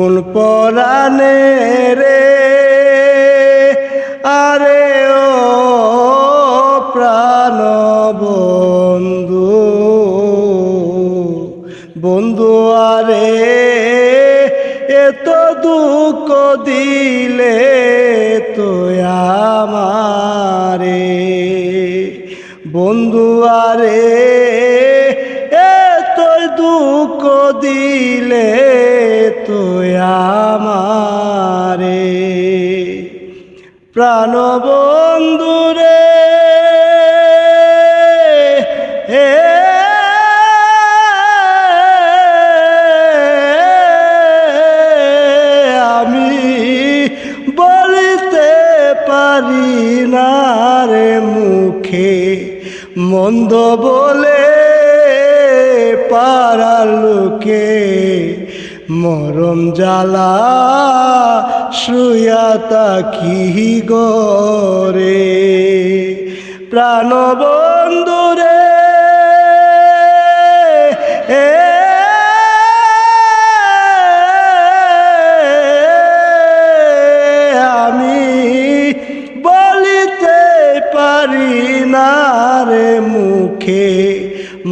কোন পরাণে রে? আরে ও প্রাণ বন্ধু বন্ধু আরে, এত দুঃখ দিলে তো আমারে। বন্ধু আরে, এতই দুঃখ দিলে তো প্রাণ বন্ধু হে আমি বলিতে পারি না রে মুখে মন্দ বলে পাড়ার লোকে। মরম জ্বালা শুয়া তাকি গরে প্রাণ বন্ধুরে এ আমি বলিতে পারি না রে মুখে,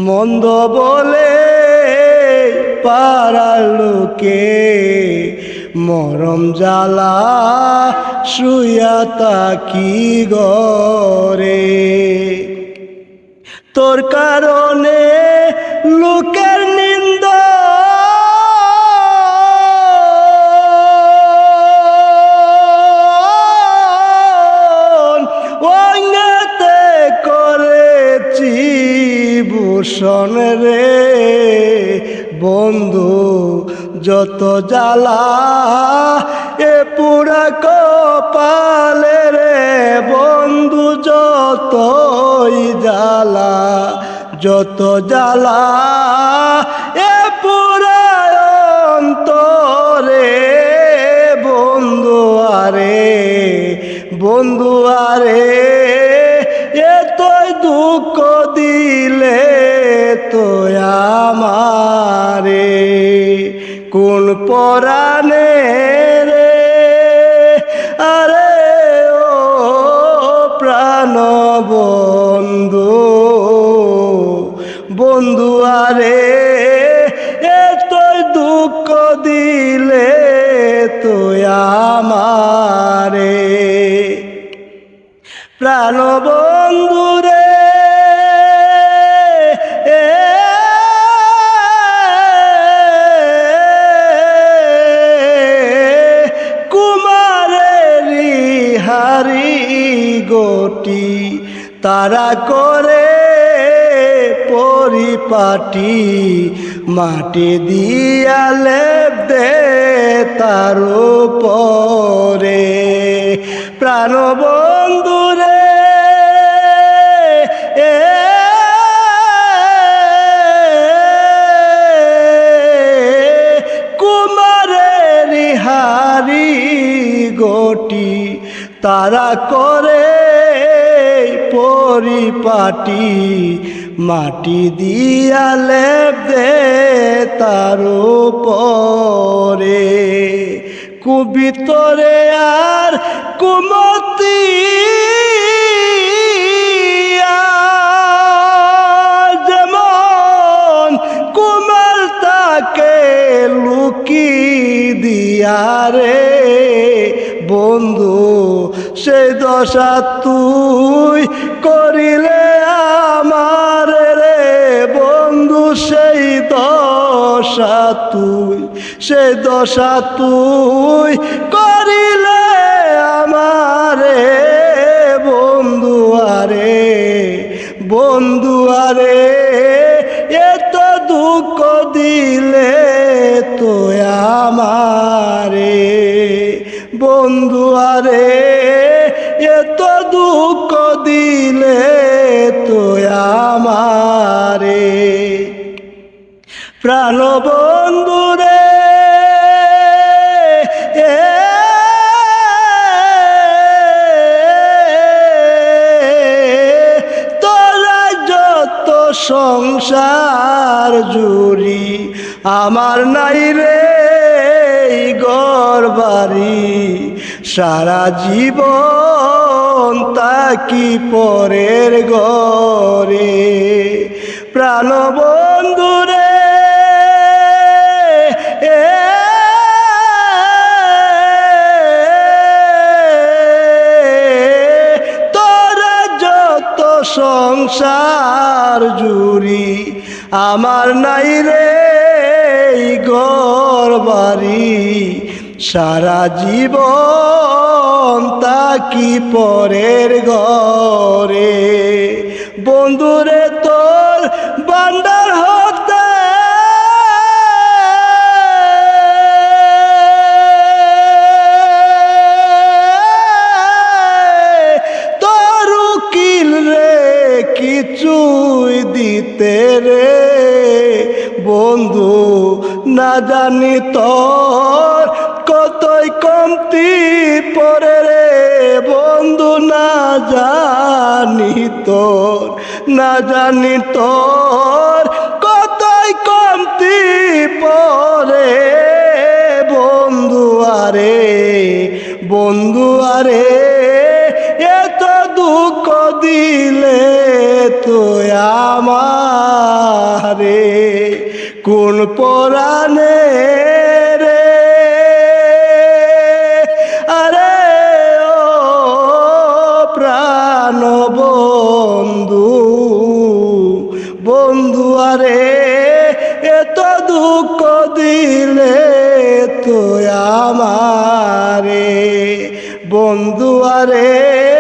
মন্দ বলে পাড়ার লোকে মরম জ্বালা শুয়া তাকি গরে। তোর কারণে লোকের নিন্দা। অঙ্গতে করেছি ভূষণ যত জ্বালা এ পুরা কপালে রে বন্ধু যতই জ্বালা যত জ্বালা বন্ধু আরে এতই দুঃখ দিলে তো আমারে। প্রাণ বন্ধু রে হারি গোটি তারা করে পরিপাটি মাটি দিয়ালে দে তার পরে প্রাণ বন্ধুরে এ কুমারের হারি গোটি তারা করে পরিপাটি। মাটি দিয়ালে দে তার পরে কুবিতরে আর কুমতি যেমন কুমার তাকে লুকি দিয়া রে। বন্ধু, সেই দশা তুই করিলে তুই, সে দশা তুই করিলে আমারে। বন্ধু আরে বন্ধু আরে, এত দুঃখ দিলে তো আমারে। বন্ধু আরে, এত দুঃখ সংসার জুড়ি। আমার নাই রে বাড়ি সারা জীবন তাকি পরের ঘরে। প্রাণ বন্ধুরে তোরা যত সংসার জুড়ি আমার নাই রে ঘর বাড়ি। সারা জীবন তাকি পরের ঘরে। বন্ধুরে তোর বান্দার বন্ধু, না জানি তোর কতই কমতি পরে রে। বন্ধু, না জানি তোর, না জানি তোর কতই কমতি পরে বন্ধু আরে বন্ধু আরে, এত দুঃখ দিলে তো আমারে। প্রাণ বন্ধু বন্ধু আরে এত দুঃখ দিলে তো আমারে। বন্ধু আরে